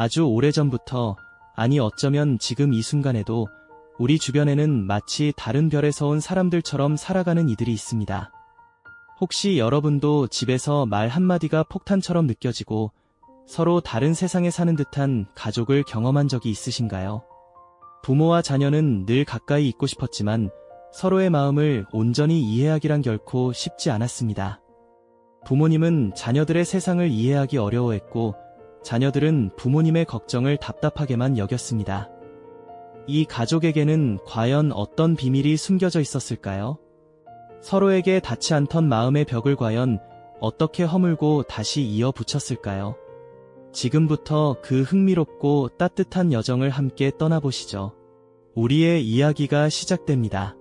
아주 오래전부터, 아니 어쩌면 지금 이 순간에도 우리 주변에는 마치 다른 별에서 온 사람들처럼 살아가는 이들이 있습니다. 혹시 여러분도 집에서 말 한마디가 폭탄처럼 느껴지고 서로 다른 세상에 사는 듯한 가족을 경험한 적이 있으신가요? 부모와 자녀는 늘 가까이 있고 싶었지만 서로의 마음을 온전히 이해하기란 결코 쉽지 않았습니다. 부모님은 자녀들의 세상을 이해하기 어려워했고 자녀들은 부모님의 걱정을 답답하게만 여겼습니다. 이 가족에게는 과연 어떤 비밀이 숨겨져 있었을까요? 서로에게 닿지 않던 마음의 벽을 과연 어떻게 허물고 다시 이어 붙였을까요? 지금부터 그 흥미롭고 따뜻한 여정을 함께 떠나보시죠. 우리의 이야기가 시작됩니다.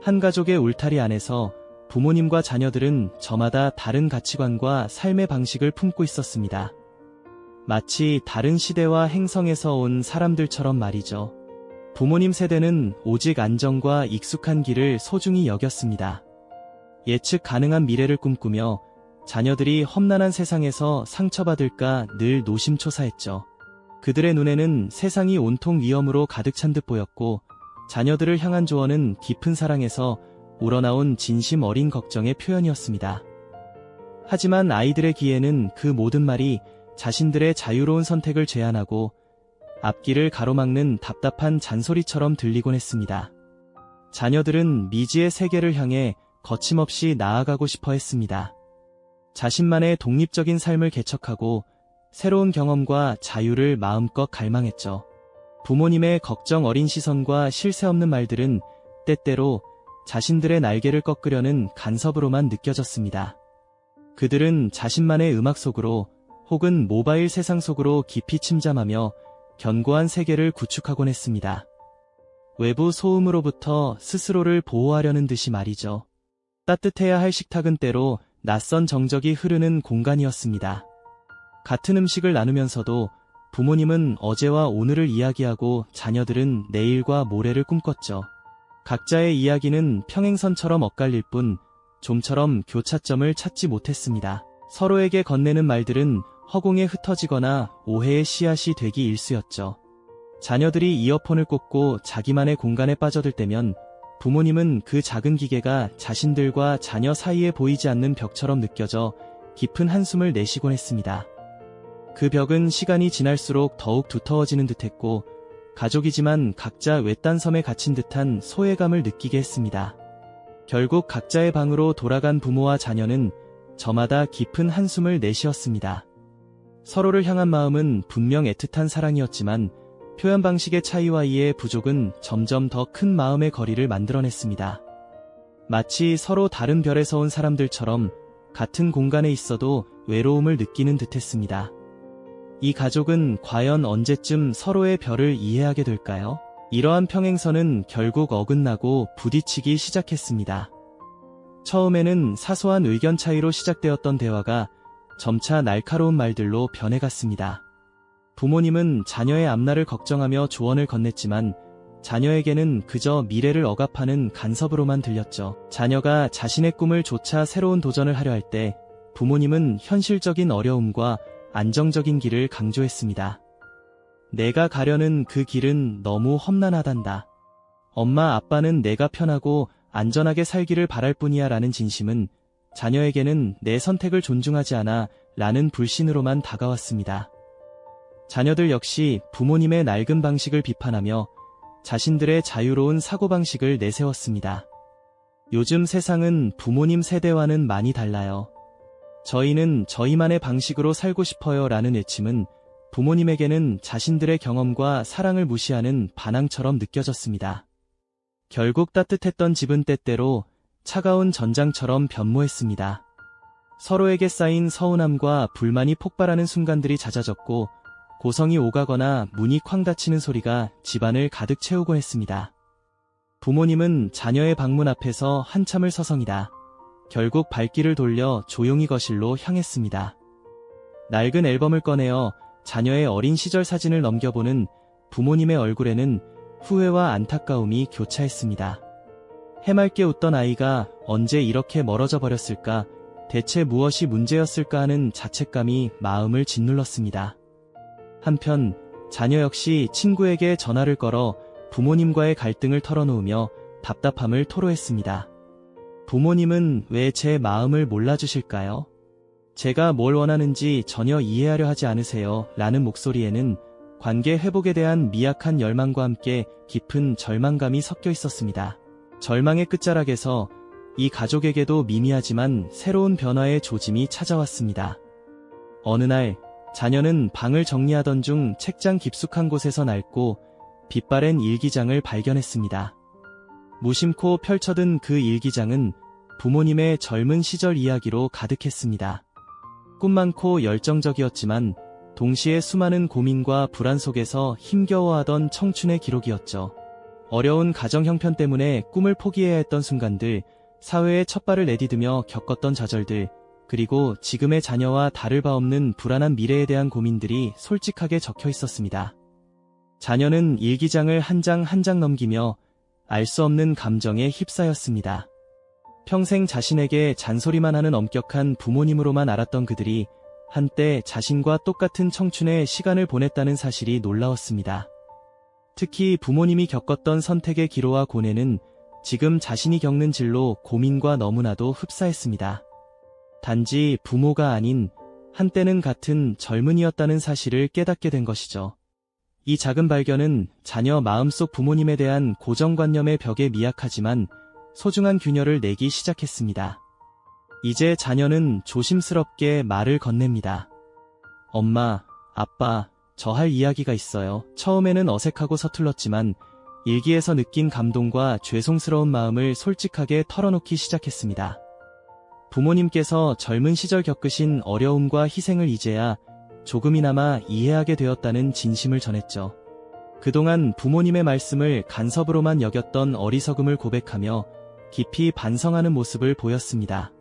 한 가족의 울타리 안에서 부모님과 자녀들은 저마다 다른 가치관과 삶의 방식을 품고 있었습니다. 마치 다른 시대와 행성에서 온 사람들처럼 말이죠. 부모님 세대는 오직 안정과 익숙한 길을 소중히 여겼습니다. 예측 가능한 미래를 꿈꾸며 자녀들이 험난한 세상에서 상처받을까 늘 노심초사했죠. 그들의 눈에는 세상이 온통 위험으로 가득 찬 듯 보였고 자녀들을 향한 조언은 깊은 사랑에서 우러나온 진심 어린 걱정의 표현이었습니다. 하지만 아이들의 귀에는 그 모든 말이 자신들의 자유로운 선택을 제한하고 앞길을 가로막는 답답한 잔소리처럼 들리곤 했습니다. 자녀들은 미지의 세계를 향해 거침없이 나아가고 싶어 했습니다. 자신만의 독립적인 삶을 개척하고 새로운 경험과 자유를 마음껏 갈망했죠. 부모님의 걱정 어린 시선과 실세 없는 말들은 때때로 자신들의 날개를 꺾으려는 간섭으로만 느껴졌습니다. 그들은 자신만의 음악 속으로 혹은 모바일 세상 속으로 깊이 침잠하며 견고한 세계를 구축하곤 했습니다. 외부 소음으로부터 스스로를 보호하려는 듯이 말이죠. 따뜻해야 할 식탁은 때로 낯선 정적이 흐르는 공간이었습니다. 같은 음식을 나누면서도 부모님은 어제와 오늘을 이야기하고 자녀들은 내일과 모레를 꿈꿨죠. 각자의 이야기는 평행선처럼 엇갈릴 뿐 좀처럼 교차점을 찾지 못했습니다. 서로에게 건네는 말들은 허공에 흩어지거나 오해의 씨앗이 되기 일쑤였죠. 자녀들이 이어폰을 꽂고 자기만의 공간에 빠져들 때면 부모님은 그 작은 기계가 자신들과 자녀 사이에 보이지 않는 벽처럼 느껴져 깊은 한숨을 내쉬곤 했습니다. 그 벽은 시간이 지날수록 더욱 두터워지는 듯했고 가족이지만 각자 외딴 섬에 갇힌 듯한 소외감을 느끼게 했습니다. 결국 각자의 방으로 돌아간 부모와 자녀는 저마다 깊은 한숨을 내쉬었습니다. 서로를 향한 마음은 분명 애틋한 사랑이었지만 표현 방식의 차이와 이의 부족은 점점 더 큰 마음의 거리를 만들어냈습니다. 마치 서로 다른 별에서 온 사람들처럼 같은 공간에 있어도 외로움을 느끼는 듯했습니다. 이 가족은 과연 언제쯤 서로의 별을 이해하게 될까요? 이러한 평행선은 결국 어긋나고 부딪히기 시작했습니다. 처음에는 사소한 의견 차이로 시작되었던 대화가 점차 날카로운 말들로 변해갔습니다. 부모님은 자녀의 앞날을 걱정하며 조언을 건넸지만 자녀에게는 그저 미래를 억압하는 간섭으로만 들렸죠. 자녀가 자신의 꿈을 조차 새로운 도전을 하려 할 때 부모님은 현실적인 어려움과 안정적인 길을 강조했습니다. 내가 가려는 그 길은 너무 험난하단다. 엄마 아빠는 내가 편하고 안전하게 살기를 바랄 뿐이야 라는 진심은 자녀에게는 내 선택을 존중하지 않아 라는 불신으로만 다가왔습니다. 자녀들 역시 부모님의 낡은 방식을 비판하며 자신들의 자유로운 사고방식을 내세웠습니다. 요즘 세상은 부모님 세대와는 많이 달라요. 저희는 저희만의 방식으로 살고 싶어요 라는 외침은 부모님에게는 자신들의 경험과 사랑을 무시하는 반항처럼 느껴졌습니다. 결국 따뜻했던 집은 때때로 차가운 전장처럼 변모했습니다. 서로에게 쌓인 서운함과 불만이 폭발하는 순간들이 잦아졌고 고성이 오가거나 문이 쾅 닫히는 소리가 집안을 가득 채우곤 했습니다. 부모님은 자녀의 방문 앞에서 한참을 서성이다. 결국 발길을 돌려 조용히 거실로 향했습니다. 낡은 앨범을 꺼내어 자녀의 어린 시절 사진을 넘겨보는 부모님의 얼굴에는 후회와 안타까움이 교차했습니다. 해맑게 웃던 아이가 언제 이렇게 멀어져 버렸을까, 대체 무엇이 문제였을까 하는 자책감이 마음을 짓눌렀습니다. 한편 자녀 역시 친구에게 전화를 걸어 부모님과의 갈등을 털어놓으며 답답함을 토로했습니다. 부모님은 왜 제 마음을 몰라주실까요? 제가 뭘 원하는지 전혀 이해하려 하지 않으세요. 라는 목소리에는 관계 회복에 대한 미약한 열망과 함께 깊은 절망감이 섞여 있었습니다. 절망의 끝자락에서 이 가족에게도 미미하지만 새로운 변화의 조짐이 찾아왔습니다. 어느 날 자녀는 방을 정리하던 중 책장 깊숙한 곳에서 낡고 빛바랜 일기장을 발견했습니다. 무심코 펼쳐든 그 일기장은 부모님의 젊은 시절 이야기로 가득했습니다. 꿈 많고 열정적이었지만 동시에 수많은 고민과 불안 속에서 힘겨워하던 청춘의 기록이었죠. 어려운 가정 형편 때문에 꿈을 포기해야 했던 순간들, 사회에 첫 발을 내디디며 겪었던 좌절들, 그리고 지금의 자녀와 다를 바 없는 불안한 미래에 대한 고민들이 솔직하게 적혀 있었습니다. 자녀는 일기장을 한 장 한장 넘기며 알 수 없는 감정에 휩싸였습니다. 평생 자신에게 잔소리만 하는 엄격한 부모님으로만 알았던 그들이 한때 자신과 똑같은 청춘의 시간을 보냈다는 사실이 놀라웠습니다. 특히 부모님이 겪었던 선택의 기로와 고뇌는 지금 자신이 겪는 진로 고민과 너무나도 흡사했습니다. 단지 부모가 아닌 한때는 같은 젊은이였다는 사실을 깨닫게 된 것이죠. 이 작은 발견은 자녀 마음속 부모님에 대한 고정관념의 벽에 미약하지만 소중한 균열을 내기 시작했습니다. 이제 자녀는 조심스럽게 말을 건넵니다. 엄마, 아빠, 저 할 이야기가 있어요. 처음에는 어색하고 서툴렀지만 일기에서 느낀 감동과 죄송스러운 마음을 솔직하게 털어놓기 시작했습니다. 부모님께서 젊은 시절 겪으신 어려움과 희생을 이제야 조금이나마 이해하게 되었다는 진심을 전했죠. 그동안 부모님의 말씀을 간섭으로만 여겼던 어리석음을 고백하며 깊이 반성하는 모습을 보였습니다.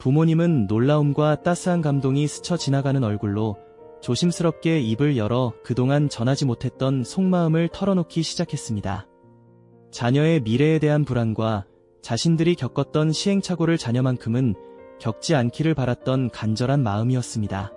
부모님은 놀라움과 따스한 감동이 스쳐 지나가는 얼굴로 조심스럽게 입을 열어 그동안 전하지 못했던 속마음을 털어놓기 시작했습니다. 자녀의 미래에 대한 불안과 자신들이 겪었던 시행착오를 자녀만큼은 겪지 않기를 바랐던 간절한 마음이었습니다.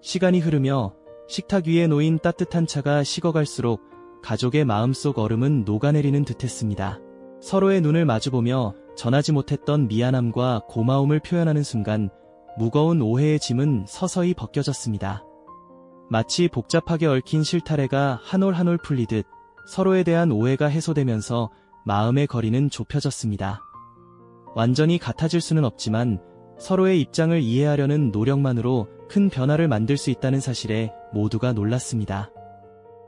시간이 흐르며 식탁 위에 놓인 따뜻한 차가 식어갈수록 가족의 마음속 얼음은 녹아내리는 듯했습니다. 서로의 눈을 마주보며 전하지 못했던 미안함과 고마움을 표현하는 순간 무거운 오해의 짐은 서서히 벗겨졌습니다. 마치 복잡하게 얽힌 실타래가 한 올 한 올 풀리듯 서로에 대한 오해가 해소되면서 마음의 거리는 좁혀졌습니다. 완전히 같아질 수는 없지만 서로의 입장을 이해하려는 노력만으로 큰 변화를 만들 수 있다는 사실에 모두가 놀랐습니다.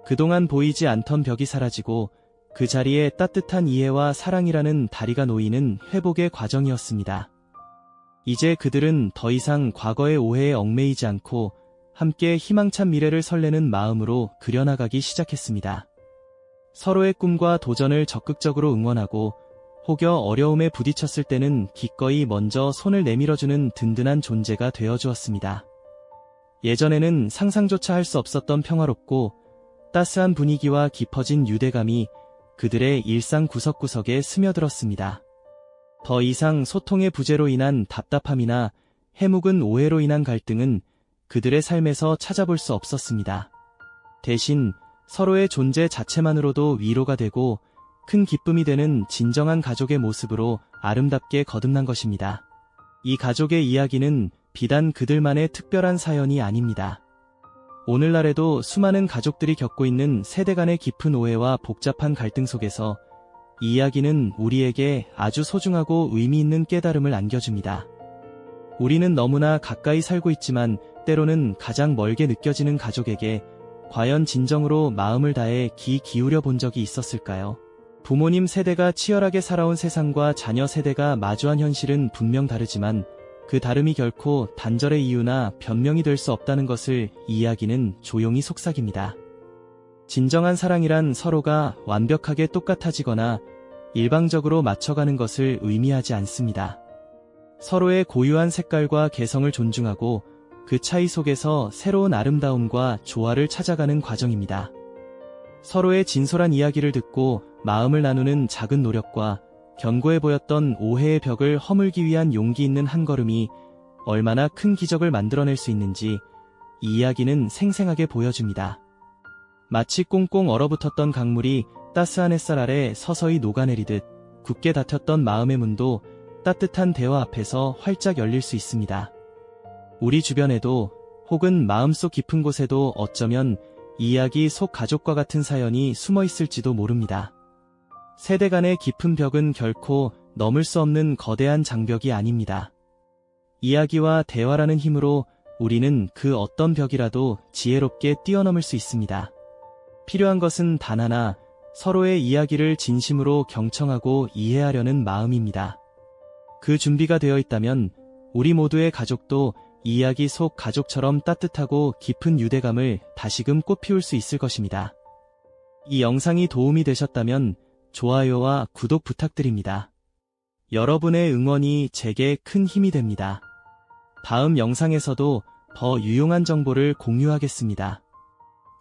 그동안 보이지 않던 벽이 사라지고 그 자리에 따뜻한 이해와 사랑이라는 다리가 놓이는 회복의 과정이었습니다. 이제 그들은 더 이상 과거의 오해에 얽매이지 않고 함께 희망찬 미래를 설레는 마음으로 그려나가기 시작했습니다. 서로의 꿈과 도전을 적극적으로 응원하고 혹여 어려움에 부딪혔을 때는 기꺼이 먼저 손을 내밀어주는 든든한 존재가 되어 주었습니다. 예전에는 상상조차 할 수 없었던 평화롭고 따스한 분위기와 깊어진 유대감이 그들의 일상 구석구석에 스며들었습니다. 더 이상 소통의 부재로 인한 답답함이나 해묵은 오해로 인한 갈등은 그들의 삶에서 찾아볼 수 없었습니다. 대신 서로의 존재 자체만으로도 위로가 되고 큰 기쁨이 되는 진정한 가족의 모습으로 아름답게 거듭난 것입니다. 이 가족의 이야기는 비단 그들만의 특별한 사연이 아닙니다. 오늘날에도 수많은 가족들이 겪고 있는 세대 간의 깊은 오해와 복잡한 갈등 속에서 이 이야기는 우리에게 아주 소중하고 의미 있는 깨달음을 안겨줍니다. 우리는 너무나 가까이 살고 있지만 때로는 가장 멀게 느껴지는 가족에게 과연 진정으로 마음을 다해 귀 기울여 본 적이 있었을까요? 부모님 세대가 치열하게 살아온 세상과 자녀 세대가 마주한 현실은 분명 다르지만 그 다름이 결코 단절의 이유나 변명이 될 수 없다는 것을 이 이야기는 조용히 속삭입니다. 진정한 사랑이란 서로가 완벽하게 똑같아지거나 일방적으로 맞춰가는 것을 의미하지 않습니다. 서로의 고유한 색깔과 개성을 존중하고 그 차이 속에서 새로운 아름다움과 조화를 찾아가는 과정입니다. 서로의 진솔한 이야기를 듣고 마음을 나누는 작은 노력과 견고해 보였던 오해의 벽을 허물기 위한 용기 있는 한 걸음이 얼마나 큰 기적을 만들어낼 수 있는지 이 이야기는 생생하게 보여줍니다. 마치 꽁꽁 얼어붙었던 강물이 따스한 햇살 아래 서서히 녹아내리듯 굳게 닫혔던 마음의 문도 따뜻한 대화 앞에서 활짝 열릴 수 있습니다. 우리 주변에도 혹은 마음속 깊은 곳에도 어쩌면 이야기 속 가족과 같은 사연이 숨어 있을지도 모릅니다. 세대 간의 깊은 벽은 결코 넘을 수 없는 거대한 장벽이 아닙니다. 이야기와 대화라는 힘으로 우리는 그 어떤 벽이라도 지혜롭게 뛰어넘을 수 있습니다. 필요한 것은 단 하나, 서로의 이야기를 진심으로 경청하고 이해하려는 마음입니다. 그 준비가 되어 있다면 우리 모두의 가족도 이야기 속 가족처럼 따뜻하고 깊은 유대감을 다시금 꽃피울 수 있을 것입니다. 이 영상이 도움이 되셨다면 좋아요와 구독 부탁드립니다. 여러분의 응원이 제게 큰 힘이 됩니다. 다음 영상에서도 더 유용한 정보를 공유하겠습니다.